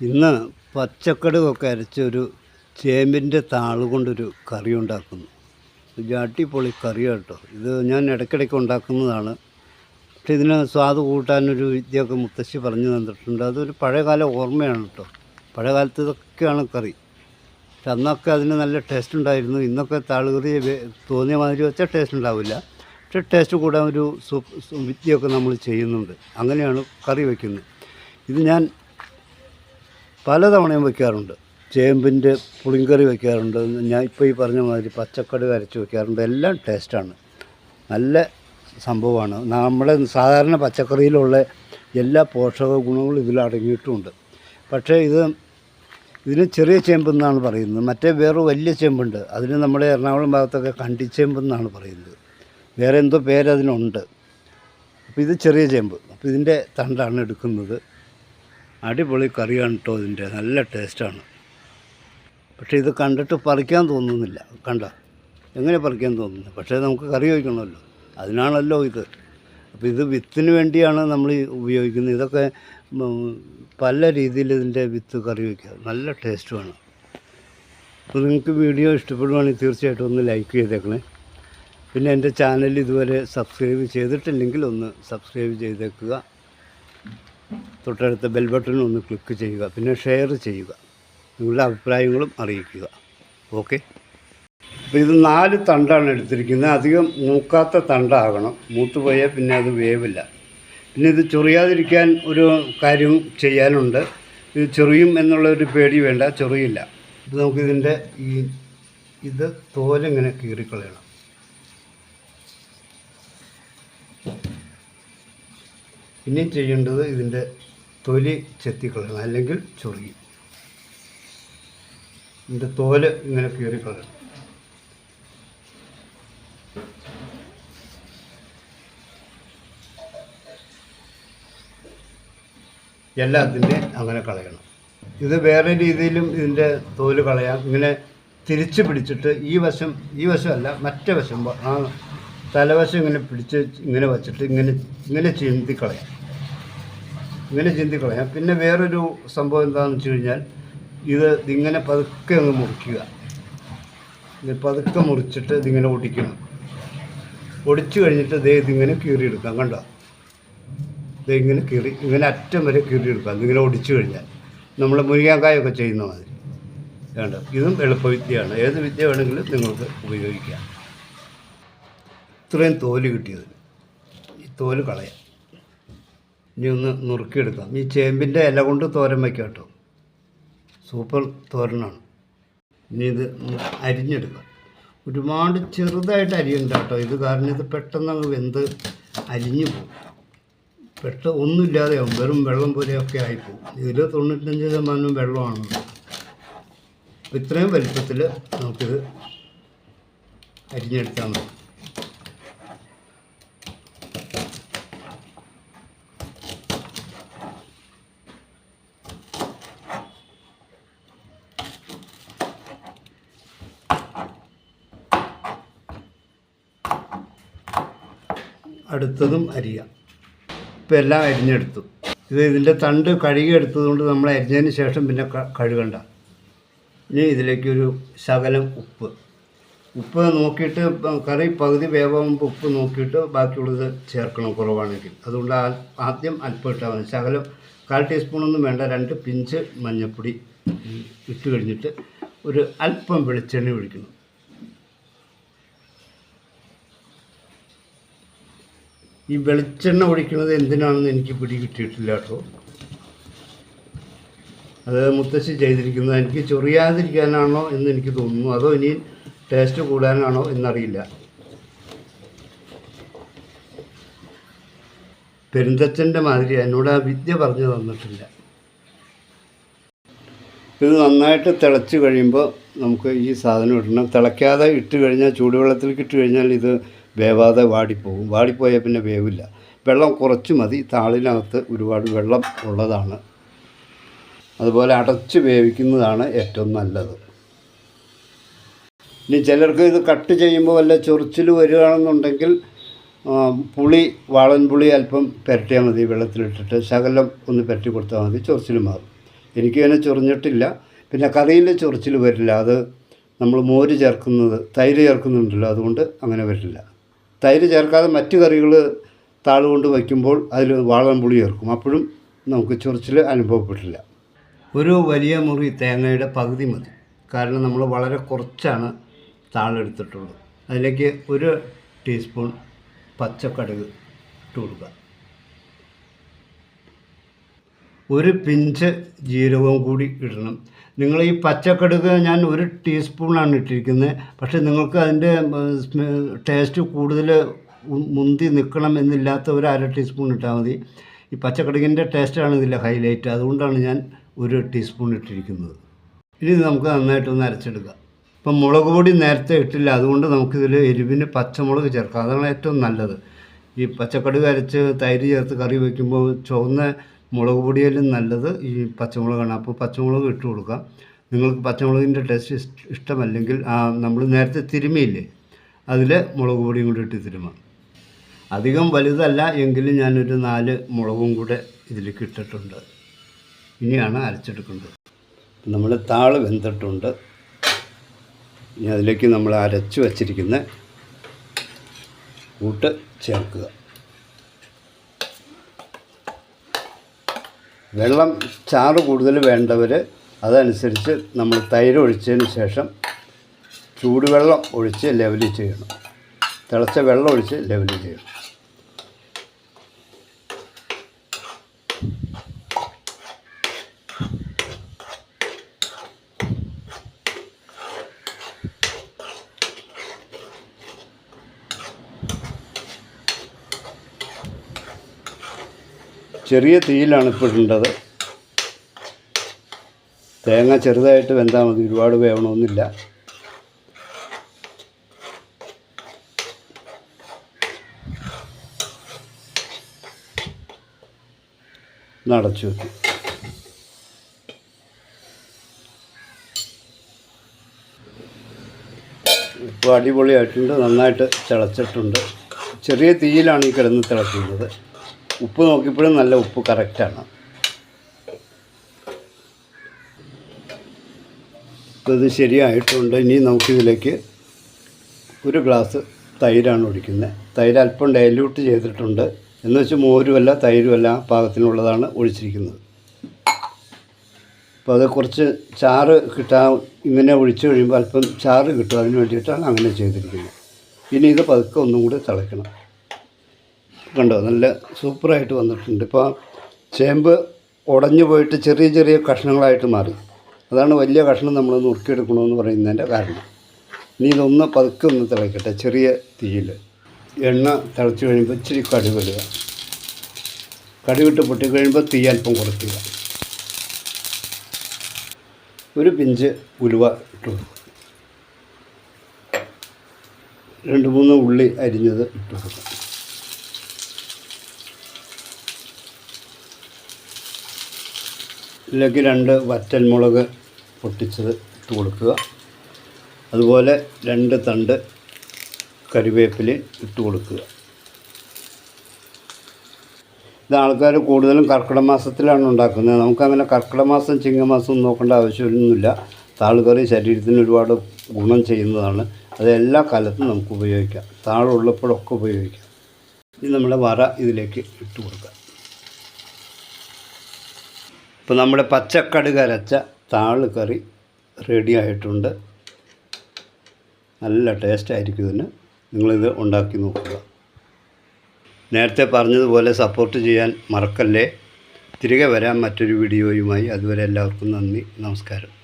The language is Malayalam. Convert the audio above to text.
ഇന്ന് പച്ചക്കടുകൊക്കെ അരച്ചൊരു ചേമ്പിന്റെ താൾ കൊണ്ടൊരു കറി ഉണ്ടാക്കുന്നു. ജാട്ടിപ്പൊളി കറി കേട്ടോ. ഇത് ഞാൻ ഇടയ്ക്കിടയ്ക്ക് ഉണ്ടാക്കുന്നതാണ്. പക്ഷേ ഇതിന് സ്വാദ് കൂട്ടാനൊരു വിദ്യയൊക്കെ മുത്തശ്ശി പറഞ്ഞു തന്നിട്ടുണ്ട്. അതൊരു പഴയകാല ഓർമ്മയാണ് കേട്ടോ. പഴയകാലത്ത് ഇതൊക്കെയാണ് കറി. പക്ഷെ അന്നൊക്കെ അതിന് നല്ല ടേസ്റ്റ് ഉണ്ടായിരുന്നു. ഇന്നൊക്കെ താളുകറി തോന്നിയ മാതിരി വെച്ചാൽ ടേസ്റ്റ് ഉണ്ടാവില്ല. പക്ഷെ ടേസ്റ്റ് കൂടാൻ ഒരു വിദ്യയൊക്കെ നമ്മൾ ചെയ്യുന്നുണ്ട്. അങ്ങനെയാണ് കറി വയ്ക്കുന്നത് ഇത് ഞാൻ പലതവണയും വെക്കാറുണ്ട്. ചേമ്പിന്റെ പുളിങ്കറി വെക്കാറുണ്ട്. ഞാൻ ഇപ്പോൾ ഈ പറഞ്ഞ മാതിരി പച്ചക്കറി അരച്ച് വയ്ക്കാറുണ്ട് എല്ലാം ടേസ്റ്റാണ്. നല്ല സംഭവമാണ്. നമ്മുടെ സാധാരണ പച്ചക്കറിയിലുള്ള എല്ലാ പോഷക ഗുണങ്ങളും ഇതിൽ അടങ്ങിയിട്ടുമുണ്ട് പക്ഷേ ഇത് ഇതിന് ചെറിയ ചേമ്പെന്നാണ് പറയുന്നത്. മറ്റേ വേറെ വലിയ ചേമ്പുണ്ട്. അതിന് നമ്മുടെ എറണാകുളം ഭാഗത്തൊക്കെ കണ്ടിച്ചേമ്പെന്നാണ് പറയുന്നത്. വേറെ എന്തോ പേരതിനുണ്ട് അപ്പോൾ ഇത് ചെറിയ ചേമ്പ്. അപ്പോൾ ഇതിന്റെ തണ്ടാണ് എടുക്കുന്നത്. അടിപൊളി കറിയാണ് കേട്ടോ ഇതിന്റെ. നല്ല ടേസ്റ്റാണ്. പക്ഷേ ഇത് കണ്ടിട്ട് പറിക്കാൻ തോന്നുന്നില്ല. കണ്ട എങ്ങനെ പറിക്കാൻ തോന്നുന്നു പക്ഷേ നമുക്ക് കറി വയ്ക്കണമല്ലോ അതിനാണല്ലോ ഇത്. അപ്പോൾ ഇത് വിത്തിന് വേണ്ടിയാണ് നമ്മൾ ഉപയോഗിക്കുന്നത്. ഇതൊക്കെ പല രീതിയിൽ ഇതിന്റെ വിത്ത് കറി വയ്ക്കുക. നല്ല ടേസ്റ്റുമാണ്. അപ്പോൾ നിങ്ങൾക്ക് വീഡിയോ ഇഷ്ടപ്പെടുവാണെങ്കിൽ തീർച്ചയായിട്ടും ഒന്ന് ലൈക്ക് ചെയ്തേക്കണേ. പിന്നെ എന്റെ ചാനൽ ഇതുവരെ സബ്സ്ക്രൈബ് ചെയ്തിട്ടില്ലെങ്കിൽ ഒന്ന് സബ്സ്ക്രൈബ് ചെയ്തേക്കുക. തൊട്ടടുത്ത ബെൽ ബട്ടൺ ഒന്ന് ക്ലിക്ക് ചെയ്യുക. പിന്നെ ഷെയർ ചെയ്യുക. നിങ്ങളുടെ അഭിപ്രായങ്ങളും അറിയിക്കുക. ഓക്കെ അപ്പോൾ ഇത് നാല് തണ്ടാണ് എടുത്തിരിക്കുന്നത്. അധികം മൂക്കാത്ത തണ്ടാകണം. മൂത്തുപോയാൽ പിന്നെ അത് വേവില്ല. പിന്നെ ഇത് ചൊറിയാതിരിക്കാൻ ഒരു കാര്യം ചെയ്യാനുണ്ട്. ഇത് ചെറിയും എന്നുള്ള ഒരു പേടി വേണ്ട. ചെറിയില്ല. ഇത് നമുക്കിതിന്റെ ഈ ഇത് തോലിങ്ങനെ കീറിക്കളയണം. ഇനി ചെയ്യേണ്ടത് ഇതിന്റെ തൊലി ചെത്തിക്കളയണം അല്ലെങ്കിൽ ചൊറിയും. ഇതിന്റെ തോൽ ഇങ്ങനെ കീറിക്കളയണം എല്ലാത്തിന്റെ അങ്ങനെ കളയണം. ഇത് വേറെ രീതിയിലും ഇതിന്റെ തോൽ കളയാം. ഇങ്ങനെ തിരിച്ച് പിടിച്ചിട്ട് ഈ വശം ഈ വശമല്ല മറ്റേ വശം ആ തലവശം ഇങ്ങനെ പിടിച്ച് ഇങ്ങനെ വച്ചിട്ട് ഇങ്ങനെ ഇങ്ങനെ ചീന്തി കളയാം. ഇങ്ങനെ ചിന്തിക്കളയാം കളയാം പിന്നെ വേറൊരു സംഭവം എന്താണെന്ന് വെച്ച് കഴിഞ്ഞാൽ ഇത് ഇതിങ്ങനെ പതുക്കെ ഒന്ന് മുറിക്കുക. പതുക്കെ മുറിച്ചിട്ട് ഇതിങ്ങനെ ഒടിക്കണം. ഒടിച്ചു കഴിഞ്ഞിട്ട് ദേ ഇതിങ്ങനെ കീറിയെടുക്കാം കണ്ടോ? ദേ ഇങ്ങനെ കീറി ഇങ്ങനെ അറ്റം വരെ കീറിയെടുക്കാം ഇതിങ്ങനെ ഒടിച്ചു കഴിഞ്ഞാൽ. നമ്മൾ മുരിങ്ങാക്കായൊക്കെ ചെയ്യുന്ന മാതിരി. വേണ്ട ഇതും എളുപ്പവിദ്യയാണ്. ഏത് വിദ്യ വേണമെങ്കിലും നിങ്ങൾക്ക് ഉപയോഗിക്കാം. ഇത്രയും തോൽ കിട്ടിയത് ഈ തോൽ കളയാം. ഇനി ഒന്ന് നുറുക്കിയെടുക്കാം. ഈ ചേമ്പിന്റെ ഇല കൊണ്ട് തോരൻ വയ്ക്കാം കേട്ടോ. സൂപ്പർ തോരനാണ്. ഇനി ഇത് അരിഞ്ഞെടുക്കാം. ഒരുപാട് ചെറുതായിട്ട് അരിയണ്ട കേട്ടോ. ഇത് കാരണം ഇത് പെട്ടെന്ന് അങ്ങ് വെന്ത് അരിഞ്ഞു പോകും. പെട്ടെന്ന് ഒന്നുമില്ലാതെയാവും വെറും വെള്ളം പോലെയൊക്കെ ആയിപ്പോവും. ഇതിൽ തൊണ്ണൂറ്റഞ്ച് ശതമാനം വെള്ളമാണ്. ഇത്രയും വലിപ്പത്തിൽ നമുക്കിത് അരിഞ്ഞെടുത്താൽ മതി അടുത്തതും അരിയ. ഇപ്പം എല്ലാം അരിഞ്ഞെടുത്തു. ഇത് ഇതിന്റെ തണ്ട് കഴുകി കഴുകിയെടുത്തതുകൊണ്ട് നമ്മൾ അരിഞ്ഞതിന് ശേഷം പിന്നെ കഴുകണ്ട. ഇനി ഇതിലേക്കൊരു ശകലം ഉപ്പ്. ഉപ്പ് നോക്കിയിട്ട് കറി പകുതി വേവാകുമ്പോൾ ഉപ്പ് നോക്കിയിട്ട് ബാക്കിയുള്ളത് ചേർക്കണം കുറവാണെങ്കിൽ. അതുകൊണ്ട് ആദ്യം അല്പം ഇട്ടാൽ മതി. ശകലം കാൽ ടീസ്പൂണൊന്നും വേണ്ട. രണ്ട് പിഞ്ച് മഞ്ഞൾപ്പൊടി ഇട്ട് കഴിഞ്ഞിട്ട് ഒരു അല്പം വെളിച്ചെണ്ണ ഒഴിക്കണം ഈ വെളിച്ചെണ്ണ ഒഴിക്കുന്നത് എന്തിനാണെന്ന് എനിക്ക് പിടി കിട്ടിയിട്ടില്ല കേട്ടോ. അത് മുത്തശ്ശി ചെയ്തിരിക്കുന്നത് എനിക്ക് ചൊറിയാതിരിക്കാനാണോ എന്ന് എനിക്ക് തോന്നുന്നു. അതോ ഇനി ടേസ്റ്റ് കൂടാനാണോ എന്നറിയില്ല. പെരുന്തച്ഛന്റെ മാതിരി എന്നോട് ആ വിദ്യ പറഞ്ഞു തന്നിട്ടില്ല. ഇത് നന്നായിട്ട് തിളച്ച് കഴിയുമ്പോൾ നമുക്ക് ഈ സാധനം ഇടണം. തിളയ്ക്കാതെ ഇട്ട് കഴിഞ്ഞാൽ ചൂടുവെള്ളത്തിൽ ഇട്ട് കഴിഞ്ഞാൽ ഇത് വേവാതെ വാടിപ്പോകും വാടിപ്പോയാൽ പിന്നെ വേവില്ല. വെള്ളം കുറച്ച് മതി. താളിനകത്ത് ഒരുപാട് വെള്ളം ഉള്ളതാണ്. അതുപോലെ അടച്ച് വേവിക്കുന്നതാണ് ഏറ്റവും നല്ലത്. ഇനി ചിലർക്ക് ഇത് കട്ട് ചെയ്യുമ്പോൾ വല്ല ചൊറിച്ചിൽ വരികയാണെന്നുണ്ടെങ്കിൽ പുളി വാളൻ പുളി അല്പം പുരട്ടിയാൽ മതി വെള്ളത്തിലിട്ടിട്ട്. ശകലം ഒന്ന് പുരട്ടി കൊടുത്താൽ മതി ചൊറിച്ചിൽ മാറും. എനിക്കതിനെ ചൊറിഞ്ഞിട്ടില്ല. പിന്നെ കറിയിൽ ചൊറിച്ചിൽ വരില്ല. അത് നമ്മൾ മോര് ചേർക്കുന്നത് തൈര് ചേർക്കുന്നുണ്ടല്ലോ അതുകൊണ്ട് അങ്ങനെ വരില്ല. തൈര് ചേർക്കാതെ മറ്റു കറികൾ താൾ കൊണ്ട് വയ്ക്കുമ്പോൾ അതിൽ വാളൻപുളി ചേർക്കും. അപ്പോഴും നമുക്ക് ചൊറിച്ചിൽ അനുഭവപ്പെട്ടില്ല. ഒരു വലിയ മുറി തേങ്ങയുടെ പകുതി മതി. കാരണം നമ്മൾ വളരെ കുറച്ചാണ് താളെടുത്തിട്ടുള്ളത്. അതിലേക്ക് ഒരു ടീസ്പൂൺ പച്ചക്കടുക് ഇട്ട് കൊടുക്കുക. ഒരു പിഞ്ച് ജീരകവും കൂടി ഇടണം. നിങ്ങൾ ഈ പച്ചക്കടുക് ഞാൻ ഒരു ടീസ്പൂണാണ് ഇട്ടിരിക്കുന്നത്. പക്ഷേ നിങ്ങൾക്ക് അതിന്റെ ടേസ്റ്റ് കൂടുതൽ മുന്തി നിൽക്കണം എന്നില്ലാത്ത ഒരു അര ടീസ്പൂൺ ഇട്ടാൽ മതി. ഈ പച്ചക്കടുകിന്റെ ടേസ്റ്റാണ് ഇതിലെ ഹൈലൈറ്റ്. അതുകൊണ്ടാണ് ഞാൻ ഒരു ടീസ്പൂൺ ഇട്ടിരിക്കുന്നത്. ഇനി നമുക്ക് നന്നായിട്ടൊന്ന് അരച്ചെടുക്കാം. ഇപ്പം മുളക് പൊടി നേരത്തെ ഇട്ടില്ല. അതുകൊണ്ട് നമുക്കിതിൽ എരിവിന് പച്ചമുളക് ചേർക്കാം. അതാണ് ഏറ്റവും നല്ലത്. ഈ പച്ചക്കടുക് അരച്ച് തൈര് ചേർത്ത് കറി വയ്ക്കുമ്പോൾ ചുവന്ന മുളക് പൊടിയിലും നല്ലത്. ഈ പച്ചമുളകാണ്. അപ്പോൾ പച്ചമുളക് ഇട്ട് കൊടുക്കാം നിങ്ങൾക്ക് പച്ചമുളകിന്റെ ടേസ്റ്റ് ഇഷ്- ഇഷ്ടമല്ലെങ്കിൽ നമ്മൾ നേരത്തെ തിരുമിയില്ലേ? അതിൽ മുളക് പൊടിയും കൂടി ഇട്ട് തിരുമാം. അധികം വലുതല്ല എങ്കിലും ഞാനൊരു നാല് മുളകും കൂടെ ഇതിലേക്ക് ഇട്ടിട്ടുണ്ട്. ഇനിയാണ് അരച്ചെടുക്കേണ്ടത്. നമ്മൾ താൾ വെന്തിട്ടുണ്ട്. ഇനി അതിലേക്ക് നമ്മൾ അരച്ചു വച്ചിരിക്കുന്ന കൂട്ട് ചേർക്കുക. വെള്ളം ചാറ് കൂടുതൽ വേണ്ടവർ അതനുസരിച്ച് നമ്മൾ തൈര് ഒഴിച്ചതിന് ശേഷം ചൂടുവെള്ളം ഒഴിച്ച് ലെവൽ ചെയ്യണം. തിളച്ച വെള്ളം ഒഴിച്ച് ലെവൽ ചെയ്യണം. ചെറിയ തീയിലാണ് ഇപ്പോൾ ഇടേണ്ടത്. തേങ്ങ ചെറുതായിട്ട് വെന്താൽ മതി ഒരുപാട് വേവണമെന്നില്ല നടച്ചു വെക്കും. ഇപ്പോൾ അടിപൊളിയായിട്ടുണ്ട് നന്നായിട്ട് തിളച്ചിട്ടുണ്ട്. ചെറിയ തീയിലാണ് ഈ കിടന്ന് തിളക്കുന്നത് ഉപ്പ് നോക്കിയപ്പോഴും നല്ല ഉപ്പ് കറക്റ്റാണ് ഇത് ശരിയായിട്ടുണ്ട്. ഇനി നമുക്കിതിലേക്ക് ഒരു ഗ്ലാസ് തൈരാണ് ഒഴിക്കുന്നത്. തൈര് അല്പം ഡൈല്യൂട്ട് ചെയ്തിട്ടുണ്ട്. എന്ന് വെച്ച് മോരുമല്ല തൈരുമല്ല പാകത്തിനുള്ളതാണ് ഒഴിച്ചിരിക്കുന്നത്. അപ്പോൾ അത് കുറച്ച് ചാറ് കിട്ടാൻ ഇങ്ങനെ ഒഴിച്ച് കഴിയുമ്പോൾ അല്പം ചാറ് കിട്ടും. അതിന് വേണ്ടിയിട്ടാണ് അങ്ങനെ ചെയ്തിരിക്കുന്നത്. ഇനി ഇത് പതുക്കെ ഒന്നും കൂടി തിളയ്ക്കണം. കണ്ടോ നല്ല സൂപ്പറായിട്ട് വന്നിട്ടുണ്ട്. ഇപ്പോൾ ചേമ്പ് ഉടഞ്ഞു പോയിട്ട് ചെറിയ ചെറിയ കഷ്ണങ്ങളായിട്ട് മാറി. അതാണ് വലിയ കഷ്ണം നമ്മൾ നുറുക്കിയെടുക്കണമെന്ന് പറയുന്നതിന്റെ കാരണം. ഇനി ഇതൊന്ന് പതുക്കെ ഒന്ന് തിളയ്ക്കട്ടെ ചെറിയ തീയിൽ. എണ്ണ തിളച്ച് കഴിയുമ്പോൾ ഇച്ചിരി കടി ഇടുക. കടുകിട്ട് പൊട്ടി കഴിയുമ്പോൾ തീ അല്പം കുറയ്ക്കുക. ഒരു പിഞ്ച് ഉലുവ ഇട്ടു രണ്ട് മൂന്ന് ഉള്ളി അരിഞ്ഞത് ഇട്ട് കൊടുക്കുക. ഇതിലേക്ക് രണ്ട് വറ്റൻമുളക് പൊട്ടിച്ചത് ഇട്ട് കൊടുക്കുക. അതുപോലെ രണ്ട് തണ്ട് കറിവേപ്പില ഇട്ട് കൊടുക്കുക. ഇത് ആൾക്കാർ കൂടുതലും കർക്കിടക മാസത്തിലാണ് ഉണ്ടാക്കുന്നത്. നമുക്കങ്ങനെ കർക്കിടക മാസം ചിങ്ങമാസം നോക്കേണ്ട ആവശ്യമൊന്നുമില്ല. താളുകറി ശരീരത്തിന് ഒരുപാട് ഗുണം ചെയ്യുന്നതാണ്. അത് എല്ലാ കാലത്തും നമുക്ക് ഉപയോഗിക്കാം. താളുള്ളപ്പോഴൊക്കെ ഉപയോഗിക്കാം. ഇനി നമ്മുടെ വറ ഇതിലേക്ക് ഇട്ട് കൊടുക്കാം. ഇപ്പോൾ നമ്മുടെ പച്ചക്കടുക് അരച്ച താൾ കറി റെഡി ആയിട്ടുണ്ട്. നല്ല ടേസ്റ്റ് ആയിരിക്കും ഇതിന്. നിങ്ങളിത് ഉണ്ടാക്കി നോക്കുക. നേരത്തെ പറഞ്ഞതുപോലെ സപ്പോർട്ട് ചെയ്യാൻ മറക്കല്ലേ? തിരികെ വരാൻ മറ്റൊരു വീഡിയോയുമായി അതുവരെ എല്ലാവർക്കും നന്ദി. നമസ്കാരം.